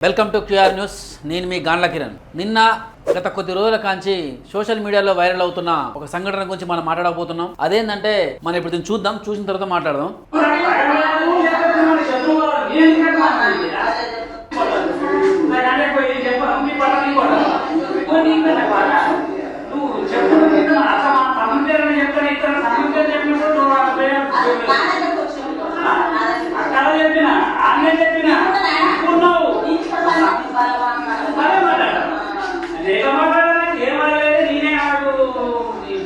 Welcome to QR news నేను మీ గాండ్ల కిరణ్. నిన్న గత కొద్ది రోజుల కాంచి సోషల్ మీడియాలో వైరల్ అవుతున్న ఒక సంఘటన గురించి మనం మాట్లాడబోతున్నాం. అదేంటంటే మనం ఇప్పుడు దీన్ని చూద్దాం చూసిన తర్వాత మాట్లాడదాం చెప్పిన అన్నీ చెప్పిన ఉన్నావు అదే మాట్లాడు లేక మాట్లాడాలి ఏం మాట్లాడలేదు నేనే నాకు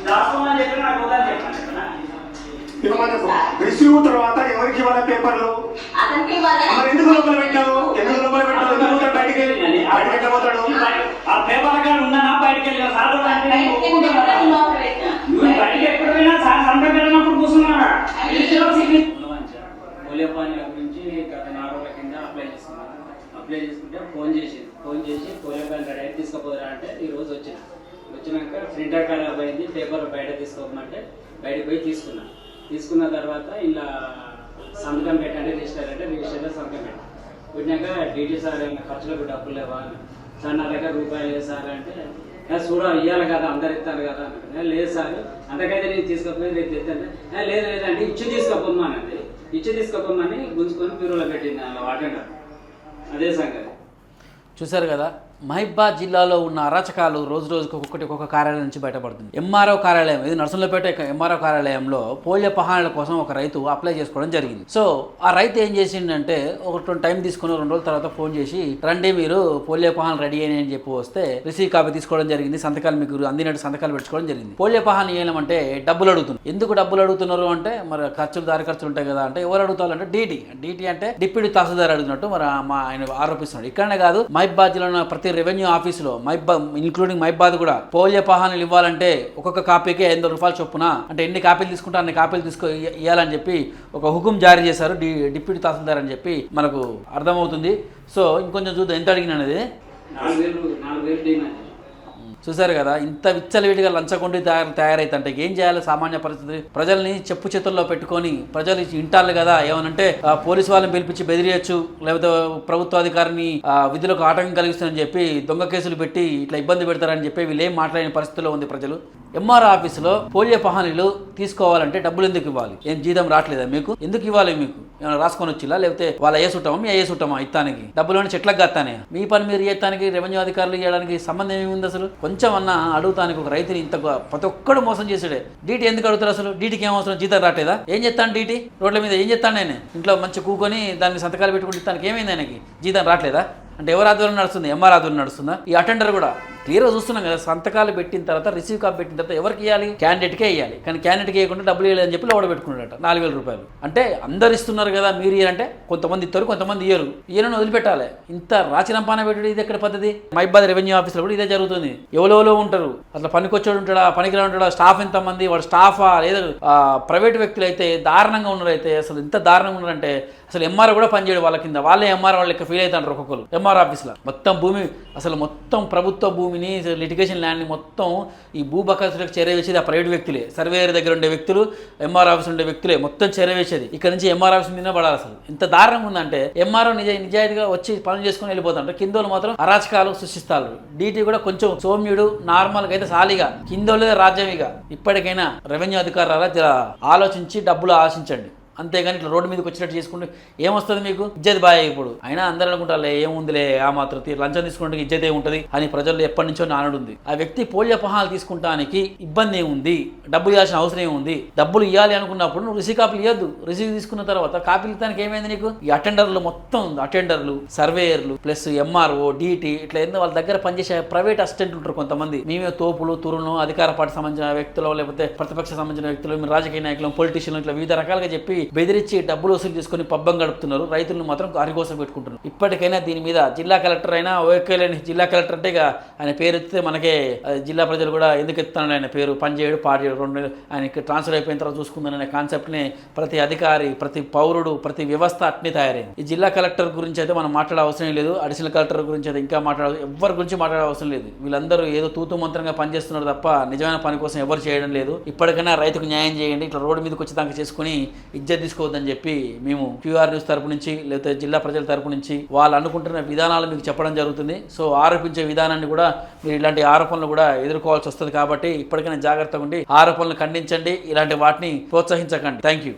దాసుకోమని చెప్పిన నాకు వద్దని చెప్పాను రిసీవ్ తర్వాత ఎవరికి ఇవ్వాలి పేపర్లు? మరి ఎందుకు లోపల పెట్టావు? ఎందుకు లోపల పెట్టావు? ఎందుకు పోతాడు బయటికి? పోతాడు? ఆ పేపర్ కాడ ఉన్నానా? బయటికి వెళ్ళిన సార్ బయటికి ఎప్పుడు పోయినా సార్ సంతకం పెట్టినప్పుడు కూర్చున్నాడా? పోలియో పానీల గురించి గత నాలుగు రోజుల కింద అప్లై చేసుకున్నాను అప్లై చేసుకుంటే ఫోన్ చేసింది. ఫోన్ చేసి పోలియో పానీ రెడీ తీసుకుపోదురా అంటే ఈ రోజు వచ్చిన వచ్చినాక ప్రింటర్ ఖరాబ్ అయింది పేపర్ బయట తీసుకోమంటే బయటకు పోయి తీసుకున్నా తీసుకున్న తర్వాత ఇలా సంతకం పెట్టండి రిజిస్టర్ అంటే రిజిస్టర్లో సంతకం పెట్టి పెట్టినాక డీటీ సార్ ఖర్చులకు డబ్బులు లేవా అని సార్ నా దగ్గర రూపాయలు లేదు సార్ అంటే చూడ ఇవ్వాలి కదా అందరు ఇస్తారు కదా లేదు సార్ అంతకైతే నేను తీసుకోకపోయింది రేపు తెస్తాను లేదు లేదంటే ఇచ్చి తీసుకోపోమనండి ఇచ్చి తీసుకోపోమని గుంజుకొని బ్యూరోలో పెట్టింది అలా వాటంగా అదే సంగతి. చూశారు కదా మహిబాద్ జిల్లాలో ఉన్న అరాచకాలు రోజు రోజుకు ఒక్కొక్కటి ఒక్కొక్క కార్యాలయం నుంచి బయటపడుతుంది. ఎంఆర్ఓ కార్యాలయం ఇది నర్సంలపేట ఎంఆర్ఓ కార్యాలయంలో పోలియో పహాణాల కోసం ఒక రైతు అప్లై చేసుకోవడం జరిగింది. సో ఆ రైతు ఏం చేసిండంటే ఒక టైం తీసుకుని రెండు రోజుల తర్వాత ఫోన్ చేసి రండి మీరు పోలియో పహాన్ రెడీ అయినాయి అని చెప్పి వస్తే రిసీవ్ కాపీ తీసుకోవడం జరిగింది. సంతకాలు మీకు అందినట్టు సంతకాలు పెట్టుకోవడం జరిగింది. పోలియో పహాన్ ఏమంటే డబ్బులు అడుగుతున్నారు. ఎందుకు డబ్బులు అడుగుతున్నారు అంటే మరి ఖర్చులు దారి ఖర్చులు ఉంటాయి కదా అంటే ఎవరు అడుగుతారంటే డీటీ. డీటీ అంటే డిప్యూటీ తహసీల్దార్ అడుగుతున్నట్టు మరి మా ఆయన ఆరోపిస్తున్నాడు. ఇక్కడనే కాదు మహిబాద్ జిల్లాలో ప్రతి రెవెన్యూ ఆఫీసులో మైబా ఇంక్లూడింగ్ మైబాద్ కూడా పోలియో పహానాలు ఇవ్వాలంటే ఒక్కొక్క కాపీకి ఐదు రూపాయలు చొప్పున అంటే ఎన్ని కాపీలు తీసుకుంటా అన్ని కాపీలు తీసుకో ఇవ్వాలని చెప్పి ఒక హుకుం జారీ చేశారు డి డిప్యూటీ తహసీల్దార్ అని చెప్పి మనకు అర్థమవుతుంది. సో ఇంకొంచెం చూద్దాం ఎంత అడిగిన అనేది? చూశారు కదా ఇంత విచ్చలవిడిగా లంచగొండి తయారు తయారైతుంటే ఏం చేయాలి సామాన్య పరిస్థితి? ప్రజల్ని చెప్పు చేతుల్లో పెట్టుకొని ప్రజలు ఇంటాలి కదా ఏమనంటే ఆ, పోలీసు వాళ్ళని పిలిపించి బెదిరియచ్చు లేకపోతే ప్రభుత్వ అధికారిని ఆ, విధులకు ఆటంకం కలిగిస్తుందని చెప్పి దొంగ కేసులు పెట్టి ఇట్లా ఇబ్బంది పెడతారని చెప్పి వీళ్ళు ఏం మాట్లాడిన పరిస్థితిలో ఉంది ప్రజలు? ఎంఆర్ ఆఫీసులో పోలియో పహానీలు తీసుకోవాలంటే డబ్బులు ఎందుకు ఇవ్వాలి? ఏం జీతం రావట్లేదా మీకు? ఎందుకు ఇవ్వాలి మీకు? ఏమైనా రాసుకొని వచ్చిలా? లేకపోతే వాళ్ళ ఏ మీ ఏ ఇత్తానికి? డబ్బులు అని చెట్లకు గత్తానే మీ పని మీరు చేయడానికి రెవెన్యూ అధికారులు చేయడానికి సంబంధం ఏముంది అసలు? కొంచెం అన్న అడుగుతానికి ఒక రైతుని ఇంత ప్రతి ఒక్కడు మోసం చేసాడే డీటీ ఎందుకు అడుగుతారు అసలు? డీటీకి ఏం అవసరం? జీతం రావట్లేదా? ఏం చెప్తాను డీటీ? రోడ్ల మీద ఏం చెప్తాను నేను ఇంట్లో మంచి కూకొని దానికి సంతకాలు పెట్టుకుంటే తనకి ఏమైంది ఆయనకి? జీతం రావట్లేదా? అంటే ఎవరు ఆధ్వర్యం నడుస్తుంది? ఎంఆర్ ఆధ్వర్యం నడుస్తుందా? ఈ అటెండర్ కూడా క్లియర్గా చూస్తున్నాం కదా సంతకాలు పెట్టిన తర్వాత రిసీవ్ కాపీ పెట్టిన తర్వాత ఎవరికి ఇవ్వాలి క్యాండిడేట్కే ఇవ్వాలి కానీ క్యాండిడేట్కి ఇవ్వకుండా డబ్బులు ఇవ్వలేదని చెప్పి లోడ పెట్టుకున్నాడట నాలుగు వేల రూపాయలు. అంటే అందరు ఇస్తున్నారు కదా మీరు ఇయ్యాలంటే కొంతమంది ఇస్తారు కొంతమంది ఇయ్యరు. ఇయ్యను వదిలిపెట్టాలి. ఇంత రాచినంపాన పెట్టుడు ఇది ఎక్కడ పద్ధతి? మైబాద్ రెవెన్యూ ఆఫీస్లో కూడా ఇదే జరుగుతుంది. ఎవరెవరో ఉంటారు. అట్లా పనికొచ్చాడు ఉంటాడా? పనికిరా ఉంటాడా? స్టాఫ్ ఎంతమంది? వాడు స్టాఫా లేదా ప్రైవేట్ వ్యక్తులు అయితే దారుణంగా ఉన్నారైతే అసలు ఇంత దారుణంగా ఉన్నారంటే అసలు ఎంఆర్ కూడా పనిచేయడు వాళ్ళ కింద. వాళ్ళే ఎంఆర్ వాళ్ళ ఫీల్ అవుతారు ఒక్కొక్కరు. ఎంఆర్ ఆఫీస్లో మొత్తం భూమి అసలు మొత్తం ప్రభుత్వ భూమి భూమిని లిటిగేషన్ ల్యాండ్ని మొత్తం ఈ భూబకాసులకు చేరవేసేది ఆ ప్రైవేట్ వ్యక్తులే. సర్వేయర్ దగ్గర ఉండే వ్యక్తులు ఎంఆర్ ఆఫీస్ ఉండే వ్యక్తులే. మొత్తం చేరవేసేది. ఇక్కడ నుంచి ఎంఆర్ ఆఫీస్ మీద పడాలి అసలు. ఇంత దారుణంగా ఉందంటే ఎంఆర్ఓ నిజ నిజాయితీగా వచ్చి పనులు చేసుకుని వెళ్ళిపోతారు. కిందోళ్ళు మాత్రం అరాచకాలు సృష్టిస్తారు. డీటీ కూడా కొంచెం సౌమ్యుడు నార్మల్గా అయితే సాలిగా. కిందోళ్ళదే రాజ్యమిగా ఇప్పటికైనా రెవెన్యూ అధికారుల ఆలోచించి డబ్బులు ఆశించండి. అంతేగాని ఇట్లా రోడ్డు మీదకి వచ్చినట్టు చేసుకుంటే ఏమొస్తుంది మీకు? ఇజ్జత్ బాయ్ ఇప్పుడు. అయినా అందరూ అనుకుంటారులే ఏముందిలే ఆ మాత్రం లంచం తీసుకుంటే ఇజ్జతే ఉంటుంది అని ప్రజల్లో ఎప్పటి నుంచో నానుడు ఉంది ఆ వ్యక్తి పోలియో పహాలు తీసుకుంటానికి ఇబ్బంది ఏముంది? డబ్బులు ఇవ్వాల్సిన అవసరం ఏముంది? డబ్బులు ఇవ్వాలి అనుకున్నప్పుడు నువ్వు రిసీ కాపీలు ఇవ్వద్దు రిసీవ్ తీసుకున్న తర్వాత కాపీలు ఇస్తానికి ఏమైంది నీకు? ఈ అటెండర్లు మొత్తం అటెండర్లు సర్వేయర్లు ప్లస్ ఎంఆర్ఓ డిటి ఇట్లా ఏందో వాళ్ళ దగ్గర పనిచేసే ప్రైవేట్ అసిస్టెంట్లు ఉంటారు కొంతమంది. మేమే తోపులు తురును అధికార పార్టీ సంబంధించిన వ్యక్తులు లేకపోతే ప్రతిపక్ష సంబంధించిన వ్యక్తులు రాజకీయ నాయకులు పొలిటీషియన్లు ఇట్లా వివిధ రకాలుగా చెప్పి బెదిరించి డబ్బులు వసూలు చేసుకొని పబ్బం గడుపుతున్నారు. రైతులను మాత్రం అరిగోసం పెట్టుకుంటున్నారు. ఇప్పటికైనా దీని మీద జిల్లా కలెక్టర్ అయినా ఓకే లేని జిల్లా కలెక్టర్ అంటే ఇక ఆయన పేరు ఎత్తితే మనకే జిల్లా ప్రజలు కూడా ఎందుకు ఎత్తున్నాడు ఆయన పేరు పనిచేయడు పాడేయడు. రెండు ఆయనకి ట్రాన్స్ఫర్ అయిపోయిన తర్వాత చూసుకుందని అనే కాన్సెప్ట్ని ప్రతి అధికారి ప్రతి పౌరుడు ప్రతి వ్యవస్థ అట్నే తయారైంది. ఈ జిల్లా కలెక్టర్ గురించి అయితే మనం మాట్లాడే అవసరం లేదు. అడిషనల్ కలెక్టర్ గురించి అయితే ఇంకా మాట్లాడ ఎవరి గురించి మాట్లాడే అవసరం లేదు. వీళ్ళందరూ ఏదో తూతు మంత్రంగా పనిచేస్తున్నారు తప్ప నిజమైన పని కోసం ఎవరు చేయడం లేదు. ఇప్పటికైనా రైతుకు న్యాయం చేయండి. ఇట్లా రోడ్డు మీదకి వచ్చి దాకా చేసుకుని ఇజ్జ చర్య తీసుకోవద్దని చెప్పి మేము క్యూఆర్ న్యూస్ తరపు నుంచి లేకపోతే జిల్లా ప్రజల తరపు నుంచి వాళ్ళు అనుకుంటున్న విధానాలు మీకు చెప్పడం జరుగుతుంది. సో ఆరోపించే విధానాన్ని కూడా మీరు ఇలాంటి ఆరోపణలు కూడా ఎదుర్కోవాల్సి వస్తుంది కాబట్టి ఇప్పటికైనా జాగ్రత్తగా ఉండి ఆరోపణలు ఖండించండి. ఇలాంటి వాటిని ప్రోత్సహించకండి. Thank you